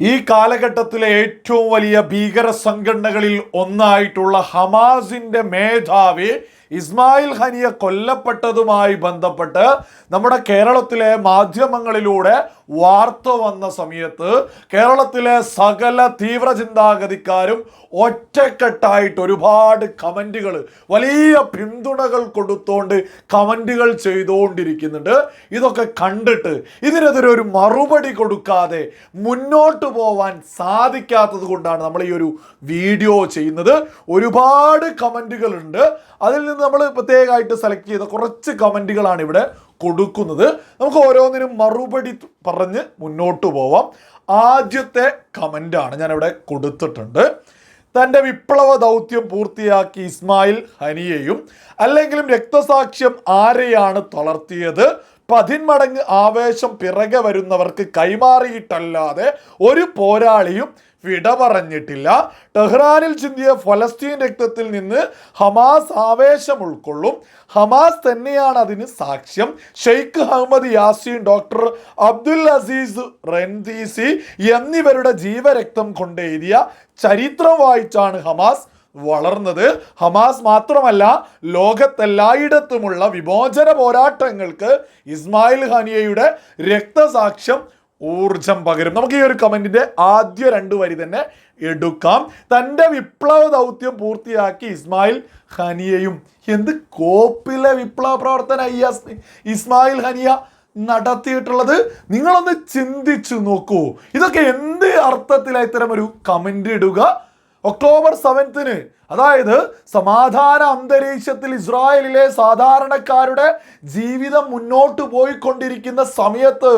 ഈ കാലഘട്ടത്തിലെ ഏറ്റവും വലിയ ഭീകര സംഘടനകളിൽ ഒന്നായിട്ടുള്ള ഹമാസിന്റെ മേധാവി ഇസ്മായിൽ ഹനിയ കൊല്ലപ്പെട്ടതുമായി ബന്ധപ്പെട്ട് നമ്മുടെ കേരളത്തിലെ മാധ്യമങ്ങളിലൂടെ വാർത്ത വന്ന സമയത്ത് കേരളത്തിലെ സകല തീവ്ര ചിന്താഗതിക്കാരും ഒറ്റക്കെട്ടായിട്ട് ഒരുപാട് കമന്റുകൾ വലിയ പിന്തുണകൾ കൊടുത്തോണ്ട് കമന്റുകൾ ചെയ്തുകൊണ്ടിരിക്കുന്നുണ്ട് ഇതൊക്കെ കണ്ടിട്ട് ഇതിനെതിരെ ഒരു മറുപടി കൊടുക്കാതെ മുന്നോട്ട് പോവാൻ സാധിക്കാത്തത് കൊണ്ടാണ് നമ്മൾ ഈ ഒരു വീഡിയോ ചെയ്യുന്നത്. ഒരുപാട് കമന്റുകളുണ്ട് അതിൽ നിന്ന് നമ്മൾ പ്രത്യേകമായിട്ട് സെലക്ട് ചെയ്ത കുറച്ച് കമന്റുകളാണ് ഇവിടെ കൊടുക്കുന്നത്. നമുക്ക് ഓരോന്നിനും മറുപടി പറഞ്ഞ് മുന്നോട്ട് പോവാം. ആദ്യത്തെ കമന്റാണ് ഞാനിവിടെ കൊടുത്തിട്ടുണ്ട്. തന്റെ വിപ്ലവ ദൗത്യം പൂർത്തിയാക്കി ഇസ്മായിൽ ഹനിയെയും അല്ലെങ്കിലും രക്തസാക്ഷ്യം ആരെയാണ് തളർത്തിയത്? പതിന്മടങ്ങ് ആവേശം പിറകെ വരുന്നവർക്ക് കൈമാറിയിട്ടല്ലാതെ ഒരു പോരാളിയും വിട പറഞ്ഞിട്ടില്ല ടെഹ്റാനിൽ ചിന്തിയ ഫലസ്തീൻ രക്തത്തിൽ നിന്ന് ഹമാസ് ആവേശം ഉൾക്കൊള്ളും. ഹമാസ് തന്നെയാണ് അതിന് സാക്ഷ്യം. Sheikh Ahmed Yassin doctor Abdul Aziz Rantisi എന്നിവരുടെ ജീവരക്തം കൊണ്ടെഴുതിയ ചരിത്രം വായിച്ചാണ് ഹമാസ് വളർന്നത്. ഹമാസ് മാത്രമല്ല ലോകത്തെല്ലായിടത്തുമുള്ള വിമോചന പോരാട്ടങ്ങൾക്ക് ഇസ്മായിൽ ഹാനിയയുടെ രക്തസാക്ഷ്യം ഊർജം പകരും. നമുക്ക് ഈ ഒരു കമന്റിന്റെ ആദ്യ രണ്ട് വരി തന്നെ എടുക്കാം. തന്റെ വിപ്ലവ ദൗത്യം പൂർത്തിയാക്കി ഇസ്മായിൽ ഹനിയയും എന്ത് കോപ്പിലെ വിപ്ലവ പ്രവർത്തന ഇസ്മായിൽ ഹനിയ നടത്തിയിട്ടുള്ളത്? നിങ്ങളൊന്ന് ചിന്തിച്ചു നോക്കൂ. ഇതൊക്കെ എന്ത് അർത്ഥത്തിലാണ് ഇത്തരം ഒരു കമന്റ് ഇടുക? ഒക്ടോബർ സെവൻത്തിന് അതായത് സമാധാന അന്തരീക്ഷത്തിൽ ഇസ്രായേലിലെ സാധാരണക്കാരുടെ ജീവിതം മുന്നോട്ട് പോയിക്കൊണ്ടിരിക്കുന്ന സമയത്ത്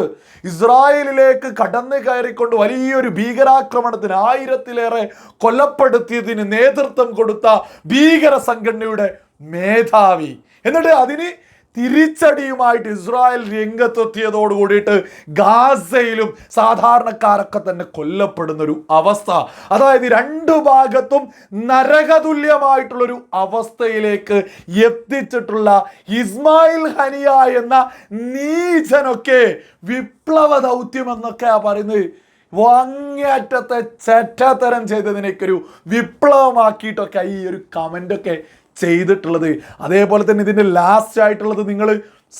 ഇസ്രായേലിലേക്ക് കടന്നു കയറിക്കൊണ്ട് വലിയൊരു ഭീകരാക്രമണത്തിന് ആയിരത്തിലേറെ കൊല്ലപ്പെടുത്തിയതിന് നേതൃത്വം കൊടുത്ത ഭീകര സംഘടനയുടെ മേധാവി. എന്നിട്ട് അതിന് തിരിച്ചടിയുമായിട്ട് ഇസ്രായേൽ രംഗത്തെത്തിയതോട് കൂടിയിട്ട് ഗാസയിലും സാധാരണക്കാരൊക്കെ തന്നെ കൊല്ലപ്പെടുന്ന ഒരു അവസ്ഥ. അതായത് രണ്ടു ഭാഗത്തും നരകതുല്യമായിട്ടുള്ളൊരു അവസ്ഥയിലേക്ക് എത്തിച്ചിട്ടുള്ള ഇസ്മായിൽ ഹനിയ എന്ന നീചനൊക്കെ വിപ്ലവ ദൗത്യം എന്നൊക്കെയാ പറയുന്നത്. വാങ്ങേറ്റത്തെ ചറ്റാത്തരം ചെയ്തതിനൊക്കെ ഒരു വിപ്ലവമാക്കിയിട്ടൊക്കെ ഈ ഒരു കമന്റ് ഒക്കെ ചെയ്തിട്ടുള്ളത്. അതേപോലെ തന്നെ ഇതിന്റെ ലാസ്റ്റ് ആയിട്ടുള്ളത് നിങ്ങൾ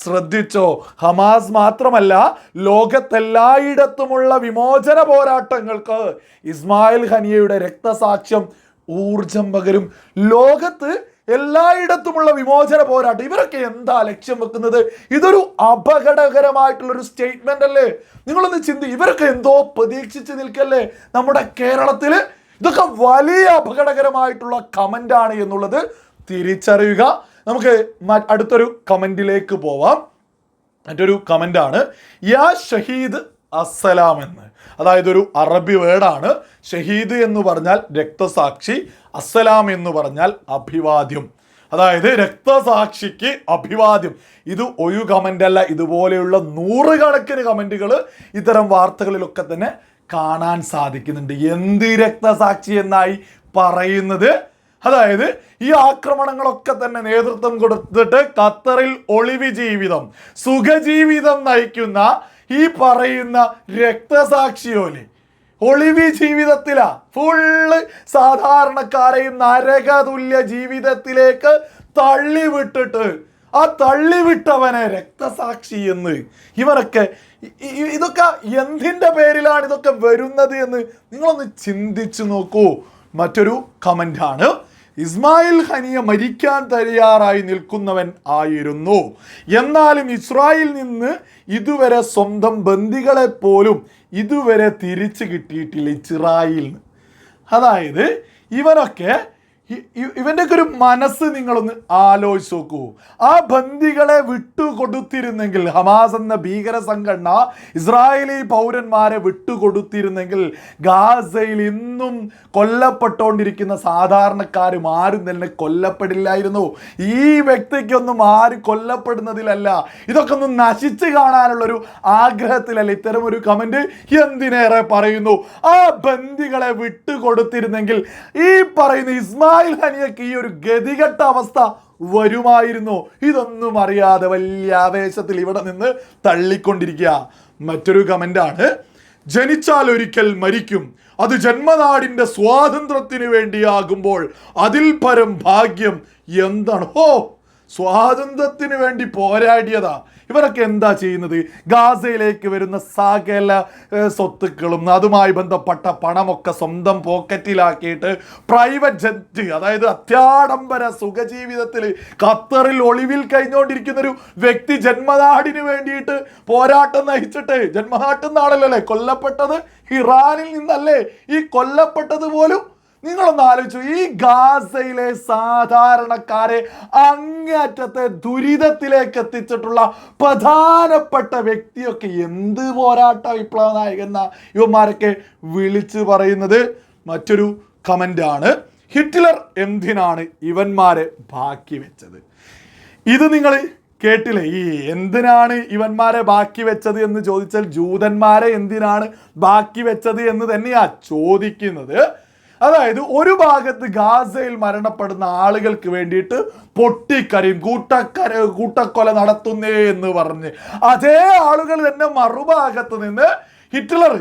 ശ്രദ്ധിച്ചോ. ഹമാസ് മാത്രമല്ല ലോകത്തെല്ലായിടത്തുമുള്ള വിമോചന പോരാട്ടങ്ങൾക്ക് ഇസ്മായിൽ ഹനിയയുടെ രക്തസാക്ഷ്യം ഊർജം പകരും. ലോകത്ത് എല്ലായിടത്തുമുള്ള വിമോചന പോരാട്ടം. ഇവരൊക്കെ എന്താ ലക്ഷ്യം വെക്കുന്നത്? ഇതൊരു അപകടകരമായിട്ടുള്ളൊരു സ്റ്റേറ്റ്മെന്റ് അല്ലേ? നിങ്ങളൊന്ന് ചിന്തി ഇവരൊക്കെ എന്തോ പ്രതീക്ഷിച്ച് നിൽക്കല്ലേ? നമ്മുടെ കേരളത്തിൽ ഇതൊക്കെ വലിയ അപകടകരമായിട്ടുള്ള കമന്റ് ആണ് എന്നുള്ളത് തിരിച്ചറിയുക. നമുക്ക് അടുത്തൊരു കമന്റിലേക്ക് പോവാം. മറ്റൊരു കമന്റ് ആണ് യാ ഷഹീദ് അസ്സലാം എന്ന് അതായത് ഒരു അറബി വേർഡാണ്. ഷഹീദ് എന്ന് പറഞ്ഞാൽ രക്തസാക്ഷി അസ്സലാം എന്ന് പറഞ്ഞാൽ അഭിവാദ്യം. അതായത് രക്തസാക്ഷിക്ക് അഭിവാദ്യം. ഇത് ഒരു കമന്റ് അല്ല ഇതുപോലെയുള്ള നൂറുകണക്കിന് കമന്റുകൾ ഇത്തരം വാർത്തകളിലൊക്കെ തന്നെ കാണാൻ സാധിക്കുന്നുണ്ട്. എന്ത് രക്തസാക്ഷി എന്നായി പറയുന്നത്? അതായത് ഈ ആക്രമണങ്ങളൊക്കെ തന്നെ നേതൃത്വം കൊടുത്തിട്ട് ഖത്തറിൽ ഒളിവ് ജീവിതം സുഖജീവിതം നയിക്കുന്ന ഈ പറയുന്ന രക്തസാക്ഷിയോൽ ഒളിവി ജീവിതത്തിലാ. ഫുള്ള് സാധാരണക്കാരെയും നരകതുല്യ ജീവിതത്തിലേക്ക് തള്ളിവിട്ടിട്ട് ആ തള്ളിവിട്ടവനെ രക്തസാക്ഷി എന്ന്. ഇവരൊക്കെ ഇതൊക്കെ എന്തിന്റെ പേരിലാണ് ഇതൊക്കെ വരുന്നത് എന്ന് നിങ്ങളൊന്ന് ചിന്തിച്ചു നോക്കൂ. മറ്റൊരു കമന്റാണ് ഇസ്മായിൽ ഹനിയ മരിക്കാൻ തയ്യാറായി നിൽക്കുന്നവൻ ആയിരുന്നു. എന്നാലും ഇസ്രായേൽ നിന്ന് ഇതുവരെ സ്വന്തം ബന്ദികളെ പോലും ഇതുവരെ തിരിച്ചു കിട്ടിയിട്ടില്ല ഇസ്രായേലിന്. അതായത് ഇവനൊക്കെ ഇവന്റെയൊക്കെ ഒരു മനസ്സ് നിങ്ങളൊന്ന് ആലോചിച്ച് നോക്കൂ. ആ ബന്ദികളെ വിട്ടുകൊടുത്തിരുന്നെങ്കിൽ ഹമാസ് എന്ന ഭീകര സംഘടന ഇസ്രായേലി പൗരന്മാരെ വിട്ടുകൊടുത്തിരുന്നെങ്കിൽ ഗാസയിൽ ഇന്നും കൊല്ലപ്പെട്ടുകൊണ്ടിരിക്കുന്ന സാധാരണക്കാരും ആരും തന്നെ കൊല്ലപ്പെടില്ലായിരുന്നു. ഈ വ്യക്തിക്കൊന്നും ആര് കൊല്ലപ്പെടുന്നതിലല്ല. ഇതൊക്കെ ഒന്ന് നശിച്ച് കാണാനുള്ളൊരു ആഗ്രഹത്തിലല്ല? ഇത്തരം ഒരു കമന്റ് എന്തിനേറെ പറയുന്നു? ആ ബന്ദികളെ വിട്ടുകൊടുത്തിരുന്നെങ്കിൽ ഈ പറയുന്ന ഇസ്മായിൽ ഹനിയക്ക് ഈ ഒരു ഗതികെട്ട അവസ്ഥ വരുമായിരുന്നു. ഇതൊന്നും അറിയാതെ വലിയ ആവേശത്തിൽ ഇവിടെ നിന്ന് തള്ളിക്കൊണ്ടിരിക്കുക. മറ്റൊരു കമന്റാണ് ജനിച്ചാൽ ഒരിക്കൽ മരിക്കും. അത് ജന്മനാടിന്റെ സ്വാതന്ത്ര്യത്തിന് വേണ്ടിയാകുമ്പോൾ അതിൽ പരം ഭാഗ്യം എന്താണ്? ഓ സ്വാതന്ത്ര്യത്തിന് വേണ്ടി പോരാടിയതാ. ഇവരൊക്കെ എന്താ ചെയ്യുന്നത്? ഗാസയിലേക്ക് വരുന്ന സകല സ്വത്തുക്കളും അതുമായി ബന്ധപ്പെട്ട പണമൊക്കെ സ്വന്തം പോക്കറ്റിലാക്കിയിട്ട് പ്രൈവറ്റ് ജെറ്റ് അതായത് അത്യാഡംബര സുഖജീവിതത്തിൽ ഖത്തറിൽ ഒളിവിൽ കഴിഞ്ഞുകൊണ്ടിരിക്കുന്ന ഒരു വ്യക്തി ജന്മനാടിന് വേണ്ടിയിട്ട് പോരാട്ടം നയിച്ചിട്ട് ജന്മനാട്ടിൽ നിന്നാണല്ലോ അല്ലേ കൊല്ലപ്പെട്ടത്? ഇറാനിൽ നിന്നല്ലേ ഈ കൊല്ലപ്പെട്ടത് പോലും? നിങ്ങളൊന്ന് ആലോചിച്ചു ഈ ഗാസയിലെ സാധാരണക്കാരെ അങ്ങേറ്റത്തെ ദുരിതത്തിലേക്ക് എത്തിച്ചിട്ടുള്ള പ്രധാനപ്പെട്ട വ്യക്തിയൊക്കെ എന്ത് പോരാട്ട വിപ്ലവ നായകെന്ന ഇവന്മാരൊക്കെ വിളിച്ചു പറയുന്നത്? മറ്റൊരു കമന്റാണ് ഹിറ്റ്ലർ എന്തിനാണ് ഇവന്മാരെ ബാക്കി വെച്ചത്? ഇത് നിങ്ങൾ കേട്ടില്ലേ? ഈ എന്തിനാണ് ഇവന്മാരെ ബാക്കി വെച്ചത് എന്ന് ചോദിച്ചാൽ ജൂതന്മാരെ എന്തിനാണ് ബാക്കി വെച്ചത് എന്ന് തന്നെയാ ചോദിക്കുന്നത്. അതായത് ഒരു ഭാഗത്ത് ഗാസയിൽ മരണപ്പെടുന്ന ആളുകൾക്ക് വേണ്ടിയിട്ട് പൊട്ടിക്കരയും കൂട്ടക്കര കൂട്ടക്കൊല നടത്തുന്നേ എന്ന് പറഞ്ഞ് അതേ ആളുകൾ തന്നെ മറുഭാഗത്ത് നിന്ന് ഹിറ്റ്ലർ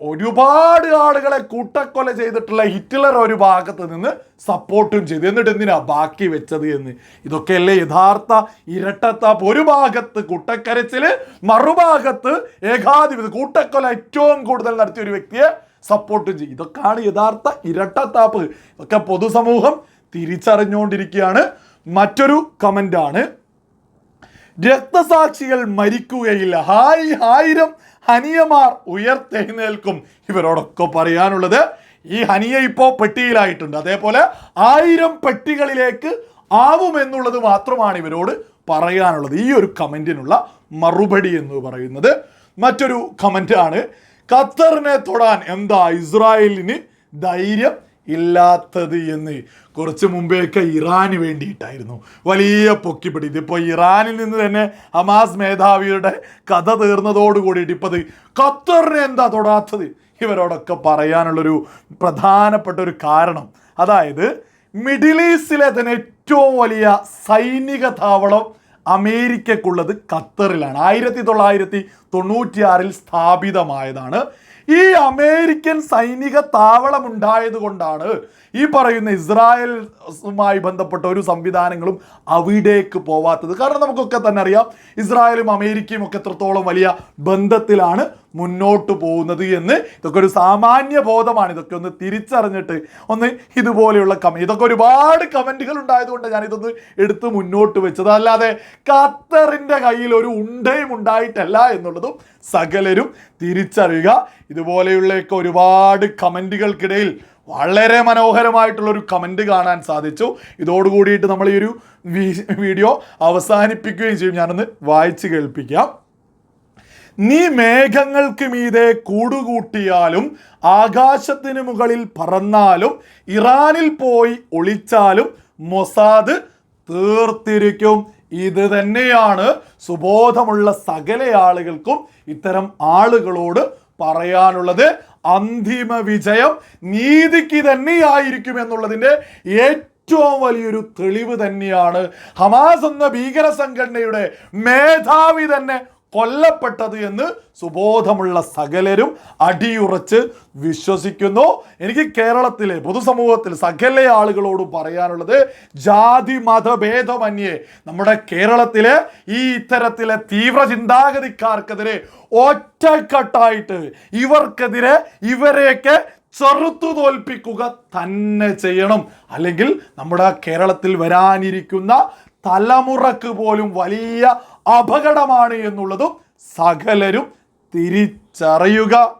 ഒരുപാട് ആളുകളെ കൂട്ടക്കൊല ചെയ്തിട്ടുള്ള ഹിറ്റ്ലർ ഒരു ഭാഗത്ത് നിന്ന് സപ്പോർട്ടും ചെയ്തു. എന്നിട്ട് എന്തിനാ ബാക്കി വെച്ചത് എന്ന്? ഇതൊക്കെയല്ലേ യഥാർത്ഥ ഇരട്ടത്താപ്പ് ഒരു ഭാഗത്ത് കൂട്ടക്കരച്ചിൽ മറുഭാഗത്ത് ഏകാധിപതി കൂട്ടക്കൊല ഏറ്റവും കൂടുതൽ നടത്തിയ ഒരു വ്യക്തിയെ സപ്പോർട്ടും ചെയ്യും. ഇതൊക്കെയാണ് യഥാർത്ഥ ഇരട്ടത്താപ്പ്. ഇതൊക്കെ പൊതുസമൂഹം തിരിച്ചറിഞ്ഞുകൊണ്ടിരിക്കുകയാണ്. മറ്റൊരു കമന്റാണ് രക്തസാക്ഷികൾ മരിക്കുകയില്ല. ഹായ് ആയിരം ഹനിയമാർ ഉയർത്തെഴുന്നേൽക്കും. ഇവരോടൊക്കെ പറയാനുള്ളത് ഈ ഹനിയ ഇപ്പോൾ പെട്ടിയിലായിട്ടുണ്ട്. അതേപോലെ ആയിരം പെട്ടികളിലേക്ക് ആവുമെന്നുള്ളത് മാത്രമാണ് ഇവരോട് പറയാനുള്ളത്. ഈ ഒരു കമന്റിനുള്ള മറുപടി എന്ന് പറയുന്നത് മറ്റൊരു കമന്റാണ് ഖത്തറിനെ തൊടാൻ എന്താ ഇസ്രായേലിന് ധൈര്യം ഇല്ലാത്തത് എന്ന് കുറച്ച് മുമ്പേയൊക്കെ ഇറാന് വേണ്ടിയിട്ടായിരുന്നു. വലിയ പൊക്കിപ്പിടി. ഇതിപ്പോൾ ഇറാനിൽ നിന്ന് തന്നെ ഹമാസ് മേധാവിയുടെ കഥ തീർന്നതോടുകൂടിയിട്ട് ഇപ്പത് ഖത്തറിനെ എന്താ തൊടാത്തത്? ഇവരോടൊക്കെ പറയാനുള്ളൊരു പ്രധാനപ്പെട്ട ഒരു കാരണം. അതായത് മിഡിൽ ഈസ്റ്റിലെ തന്നെ ഏറ്റവും വലിയ സൈനിക താവളം അമേരിക്കക്കുള്ളത് ഖത്തറിലാണ്. ആയിരത്തി തൊള്ളായിരത്തി തൊണ്ണൂറ്റിയാറിൽ സ്ഥാപിതമായതാണ്. ഈ അമേരിക്കൻ സൈനിക താവളം ഉണ്ടായത് കൊണ്ടാണ് ഈ പറയുന്ന ഇസ്രായേലുമായി ബന്ധപ്പെട്ട ഒരു സംവിധാനങ്ങളും അവിടേക്ക് പോവാത്തത്. കാരണം നമുക്കൊക്കെ തന്നെ അറിയാം ഇസ്രായേലും അമേരിക്കയും ഒക്കെ എത്രത്തോളം വലിയ ബന്ധത്തിലാണ്. മുന്നോട്ട് പോകുന്നത് എന്ന് ഇതൊക്കെ ഒരു സാമാന്യ ബോധമാണ്. ഇതൊക്കെ ഒന്ന് തിരിച്ചറിഞ്ഞിട്ട് ഒന്ന് ഇതുപോലെയുള്ള കമ ഇതൊക്കെ ഒരുപാട് കമന്റുകൾ ഉണ്ടായതുകൊണ്ട് ഞാൻ ഇതൊന്ന് എടുത്ത് മുന്നോട്ട് വെച്ചത്. അല്ലാതെ ഖത്തറിന്റെ കയ്യിൽ ഒരു ഉണ്ടയും ഉണ്ടായിട്ടല്ല എന്നുള്ളതും സകലരും തിരിച്ചറിയുക. ഇതുപോലെയുള്ളൊക്കെ ഒരുപാട് കമന്റുകൾക്കിടയിൽ വളരെ മനോഹരമായിട്ടുള്ള ഒരു കമന്റ് കാണാൻ സാധിച്ചു. ഇതോടുകൂടിയിട്ട് നമ്മൾ ഈ ഒരു വീഡിയോ അവസാനിപ്പിക്കുകയും ചെയ്യും. ഞാനൊന്ന് വായിച്ച് കേൾപ്പിക്കാം. നീ മേഘങ്ങൾക്ക് മീതെ കൂടുകൂട്ടിയാലും ആകാശത്തിന് മുകളിൽ പറന്നാലും ഇറാനിൽ പോയി ഒളിച്ചാലും മൊസാദ് തീർത്തിരിക്കും. ഇത് തന്നെയാണ് സുബോധമുള്ള സകല ആളുകൾക്കും ഇത്തരം ആളുകളോട് പറയാനുള്ളത്. അന്തിമ വിജയം നീതിക്ക് തന്നെയായിരിക്കും എന്നുള്ളതിന്റെ ഏറ്റവും വലിയൊരു തെളിവ് തന്നെയാണ്. ഹമാസ് എന്ന ഭീകര സംഘടനയുടെ മേധാവി തന്നെ കൊല്ലപ്പെട്ടത് എന്ന് സുബോധമുള്ള സകലരും അടിയുറച്ച് വിശ്വസിക്കുന്നു. എനിക്ക് കേരളത്തിലെ പൊതുസമൂഹത്തിൽ സകല ആളുകളോട് പറയാനുള്ളത് ജാതി മതഭേദമന്യേ നമ്മുടെ കേരളത്തിലെ ഈ ഇത്തരത്തിലെ തീവ്ര ചിന്താഗതിക്കാർക്കെതിരെ ഒറ്റക്കെട്ടായിട്ട് ഇവർക്കെതിരെ ഇവരെയൊക്കെ ചെറുത്തു തോൽപ്പിക്കുക തന്നെ ചെയ്യണം. അല്ലെങ്കിൽ നമ്മുടെ കേരളത്തിൽ വരാനിരിക്കുന്ന തലമുറയ്ക്ക് പോലും വലിയ അപകടമാണ് എന്നുള്ളതും സകലരും തിരിച്ചറിയുക.